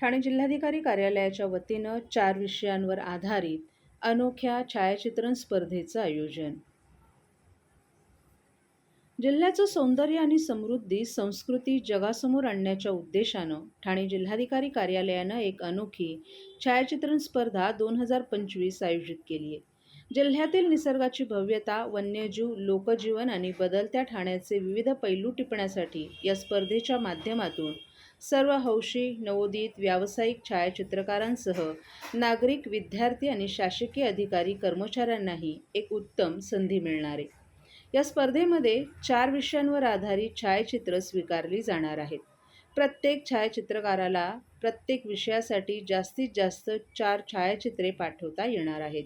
ठाणे जिल्हाधिकारी कार्यालयाच्या वतीनं चार विषयांवर आधारित अनोख्या छायाचित्रण स्पर्धेचं आयोजन. जिल्ह्याचं सौंदर्य आणि समृद्धी संस्कृती जगासमोर आणण्याच्या उद्देशानं ठाणे जिल्हाधिकारी कार्यालयानं एक अनोखी छायाचित्रण स्पर्धा दोन हजार पंचवीस आयोजित केली आहे. जिल्ह्यातील निसर्गाची भव्यता वन्यजीव लोकजीवन आणि बदलत्या ठाण्याचे विविध पैलू टिपण्यासाठी या स्पर्धेच्या माध्यमातून सर्व हौशी नवोदित व्यावसायिक छायाचित्रकारांसह नागरिक विद्यार्थी आणि शासकीय अधिकारी कर्मचाऱ्यांनाही एक उत्तम संधी मिळणार आहे. या स्पर्धेमध्ये चार विषयांवर आधारित छायाचित्र स्वीकारली जाणार आहेत. प्रत्येक छायाचित्रकाराला प्रत्येक विषयासाठी जास्तीत जास्त चार छायाचित्रे पाठवता येणार आहेत.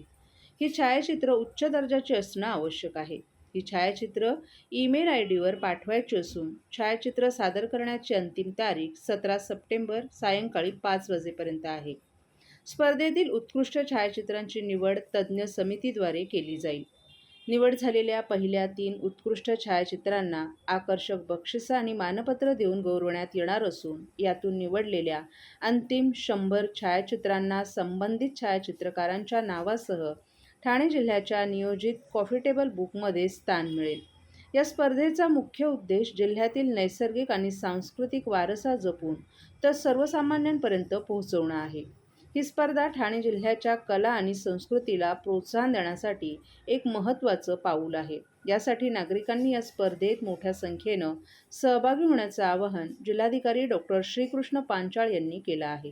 ही छायाचित्र उच्च दर्जाची असणं आवश्यक आहे. ही छायाचित्र ईमेल आय डीवर पाठवायची असून छायाचित्र सादर करण्याची अंतिम तारीख सतरा सप्टेंबर सायंकाळी पाच वाजेपर्यंत आहे. स्पर्धेतील उत्कृष्ट छायाचित्रांची निवड तज्ज्ञ समितीद्वारे केली जाईल. निवड झालेल्या पहिल्या तीन उत्कृष्ट छायाचित्रांना आकर्षक बक्षिसं आणि मानपत्र देऊन गौरवण्यात येणार असून यातून निवडलेल्या अंतिम शंभर छायाचित्रांना संबंधित छायाचित्रकारांच्या नावासह ठाणे जिल्ह्याच्या नियोजित कॉफीटेबल बुकमध्ये स्थान मिळेल. या स्पर्धेचा मुख्य उद्देश जिल्ह्यातील नैसर्गिक आणि सांस्कृतिक वारसा जपून तर सर्वसामान्यांपर्यंत पोहोचवणं आहे. ही स्पर्धा ठाणे जिल्ह्याच्या कला आणि संस्कृतीला प्रोत्साहन देण्यासाठी एक महत्त्वाचं पाऊल आहे. यासाठी नागरिकांनी या स्पर्धेत मोठ्या संख्येनं सहभागी होण्याचं आवाहन जिल्हाधिकारी डॉक्टर श्रीकृष्ण पांचाळ यांनी केलं आहे.